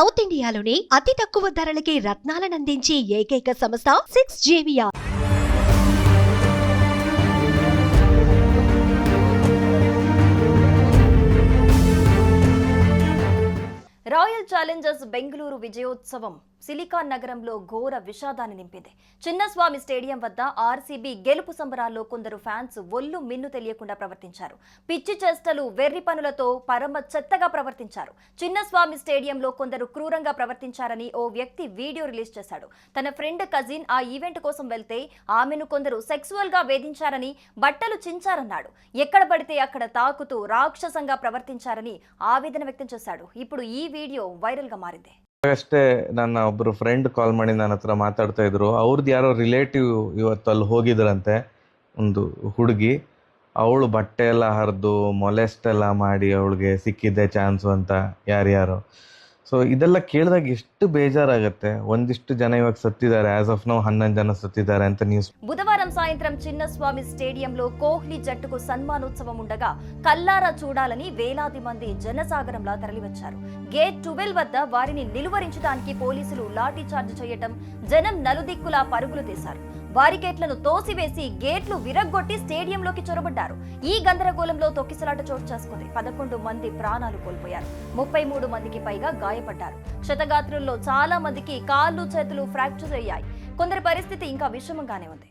South ఇండియాలోని అతి తక్కువ ధరలకి రత్నాలనందించే ఏకైక సంస్థ సిక్స్ జేవియా రాయల్ ఛాలెంజర్స్ బెంగళూరు విజయోత్సవం. సిలికాన్ నగరంలో ఘోర విషాదాన్ని నింపింది. చిన్నస్వామి స్టేడియం వద్ద ఆర్సీబీ గెలుపు సంబరాల్లో కొందరు ఫ్యాన్స్ ఒళ్ళు మిన్ను తెలియకుండా ప్రవర్తించారు. పిచ్చి చేష్టలు వెర్రి పనులతో పరమ చెత్తగా ప్రవర్తించారు. చిన్నస్వామి స్టేడియంలో కొందరు క్రూరంగా ప్రవర్తించారని ఓ వ్యక్తి వీడియో రిలీజ్ చేశాడు. తన ఫ్రెండ్ కజిన్ ఆ ఈవెంట్ కోసం వెళ్తే ఆమెను కొందరు సెక్సువల్గా వేధించారని బట్టలు చించారన్నాడు. ఎక్కడ పడితే అక్కడ తాకుతూ రాక్షసంగా ప్రవర్తించారని ఆవేదన వ్యక్తం చేశాడు. ఇప్పుడు ఈ వీడియో వైరల్గా మారింది. ಅಷ್ಟೇ ನನ್ನ ಒಬ್ರು ಫ್ರೆಂಡ್ ಕಾಲ್ ಮಾಡಿ ನನ್ನ ಹತ್ರ ಮಾತಾಡ್ತಾ ಇದ್ರು. ಅವ್ರದ್ದು ಯಾರೋ ರಿಲೇಟಿವ್ ಇವತ್ತು ಅಲ್ಲಿ ಹೋಗಿದ್ರಂತೆ, ಒಂದು ಹುಡುಗಿ. ಅವಳು ಬಟ್ಟೆ ಎಲ್ಲ ಹರಿದು ಮೊಲೆಸ್ಟ್ ಎಲ್ಲ ಮಾಡಿ ಅವಳಿಗೆ ಸಿಕ್ಕಿದ್ದೆ ಚಾನ್ಸು ಅಂತ ಯಾರ್ಯಾರು. ಸೊ ಇದೆಲ್ಲ ಕೇಳಿದಾಗ ಎಷ್ಟು ಬೇಜಾರಾಗುತ್ತೆ. ಒಂದಿಷ್ಟು ಜನ ಇವಾಗ ಸತ್ತಿದ್ದಾರೆ. ಆಸ್ ಆಫ್ ನಾವು ಹನ್ನೊಂದು ಜನ ಸತ್ತಿದ್ದಾರೆ ಅಂತ ನ್ಯೂಸ್ సాయంత్రం సాయంత్రం చిన్నస్వామి స్టేడియంలో కోహ్లీ జట్టుకు సన్మానోత్సవం ఉండగా కల్లారా చూడాలని వేలాది మంది జనసాగరంలా తరలివచ్చారు. గేట్ ట్వెల్వ్ వద్ద వారిని నిలువరించడానికి పోలీసులు లాఠీ చార్జ్ చేయటం జనం నలుదిక్కులా పరుగులు తీశారు. బారికేట్లను తోసివేసి గేట్లు విరగ్గొట్టి స్టేడియంలోకి చొరబడ్డారు. ఈ గందరగోళంలో తొక్కిసలాట చోటు చేసుకుంది. పదకొండు మంది ప్రాణాలు కోల్పోయారు. ముప్పై మూడు మందికి పైగా గాయపడ్డారు. క్షతగాత్రుల్లో చాలా మందికి కాళ్ళు చేతులు ఫ్రాక్చర్ అయ్యాయి. కొందరి పరిస్థితి ఇంకా విషమంగానే ఉంది.